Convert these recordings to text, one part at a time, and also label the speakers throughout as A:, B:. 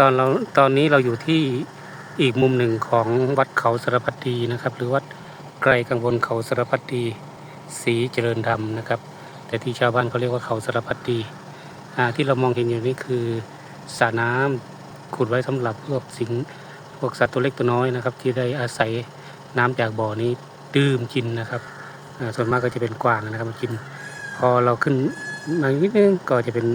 A: ตอนเราตอนนี้เราอยู่ที่อีกมุมหนึ่งของวัดเขาสารพัดดีนะครับ หรือวัดไกลกังวลเขาสารพัดดีศรีเจริญธรรมนะครับ แต่ที่ชาวบ้านเขาเรียกว่าเขาสารพัดดีที่เรามองเห็นอยู่นี่คือสระน้ำขุดไว้สำหรับพวกสิงพวกสัตว์ตัวเล็กตัวน้อยนะครับ ที่ได้อาศัยน้ำจากบ่อนี้ดื่มกินนะครับส่วนมากก็จะเป็นกวางนะครับมากิน พอเราขึ้นมานิดนึงก็จะเป็น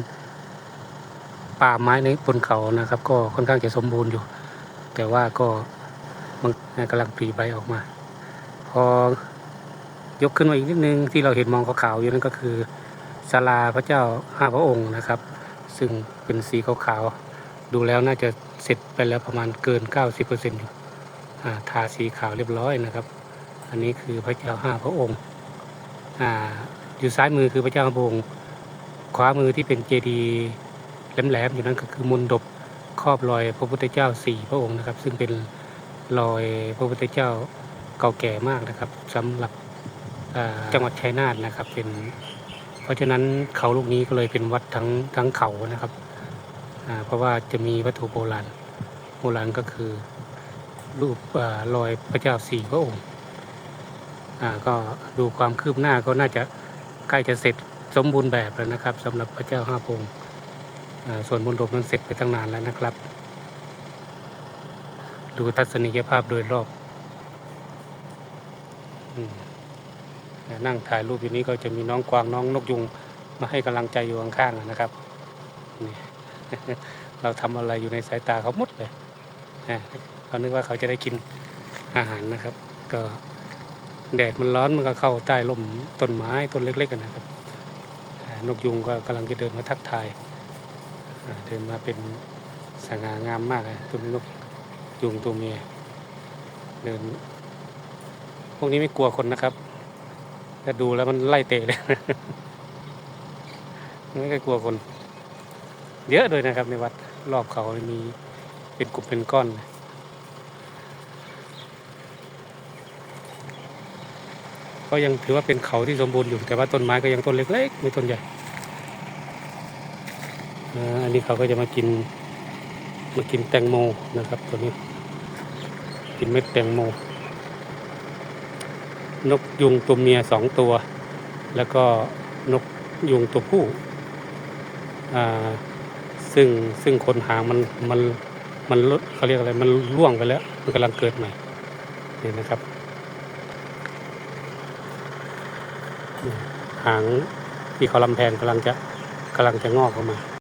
A: ป่าไม้ในบนเขานะครับ ก็ค่อนข้างจะสมบูรณ์อยู่ แต่ว่าก็มันกำลังปลีใบออกมา พอยกขึ้นมาอีกนิดนึงที่เราเห็นมองขาวๆอยู่นั่นก็คือศาลาพระเจ้าห้าพระองค์นะครับ ซึ่งเป็นสีขาวๆดูแล้วน่าจะเสร็จไปแล้วประมาณเกิน 90%อยู่อ่าทาสีขาวเรียบร้อยนะครับ อันนี้คือพระเจ้าห้าพระองค์ออยู่ซ้ายมือคือพระเจ้าพระองค์ขวามือที่เป็นเจดีย์ แหลมๆอยู่นั้นก็คือมนดบครอบรอยพระพุทธเจ้าสี่พระองค์นะครับ ซึ่งเป็นรอยพระพุทธเจ้าเก่าแก่มากนะครับสำหรับจังหวัดชัยนาทนะครับ เป็น เพราะฉะนั้นเขาลูกนี้ก็เลยเป็นวัดทั้งทั้งเขานะครับเพราะว่าจะมีวัตถุโบราณโบราณก็คือรูปรอยพระเจ้าสี่พระองค์ก็ดูความคืบหน้าก็น่าจะใกล้จะเสร็จสมบูรณ์แบบแล้วนะครับสำหรับพระเจ้าห้าพระองค์ ส่วนบนรบนั้นเสร็จไปตั้งนานแล้วนะครับ ดูทัศนียภาพโดยรอบนั่งถ่ายรูปอยู่นี้ก็จะมีน้องกวางน้องนกยุง มาให้กำลังใจอยู่ข้างๆนะครับนี่เราทำอะไรอยู่ในสายตาเขาหมดเลยอ่าเขานึกว่าเขาจะได้กินอาหารนะครับ ก็แดดมันร้อนมันก็เข้าใต้ร่มต้นไม้ต้นเล็กๆกันนะครับนกยุงก็กำลังจะเดินมาทักทาย เดินมาเป็นสง่างามมากเลยตัวนกยุงตัวเมียเดิน พวกนี้ไม่กลัวคนนะครับถ้าดูแล้วมันไล่เตะเลยไม่เคยกลัวคน เยอะเลยนะครับ ในวัดรอบเขามีเป็นกลุ่มเป็นก้อนก็ยังถือว่าเป็นเขาที่สมบูรณ์อยู่แต่ว่าต้นไม้ก็ยังต้นเล็กๆไม่ต้นใหญ่ อันนี้เขาก็จะมากินมากินแตงโมนะครับตัวนี้ กินเม็ดแตงโม นกยุงตัวเมียสองตัว แล้วก็นกยุงตัวผู้อ่าซึ่งซึ่งขนหางมันมันมันเขาเรียกอะไรมันร่วงไปแล้ว มันกำลังเกิดใหม่นี่นะครับหางที่เขาลำแพนกำลังจะกำลังจะงอกออกมา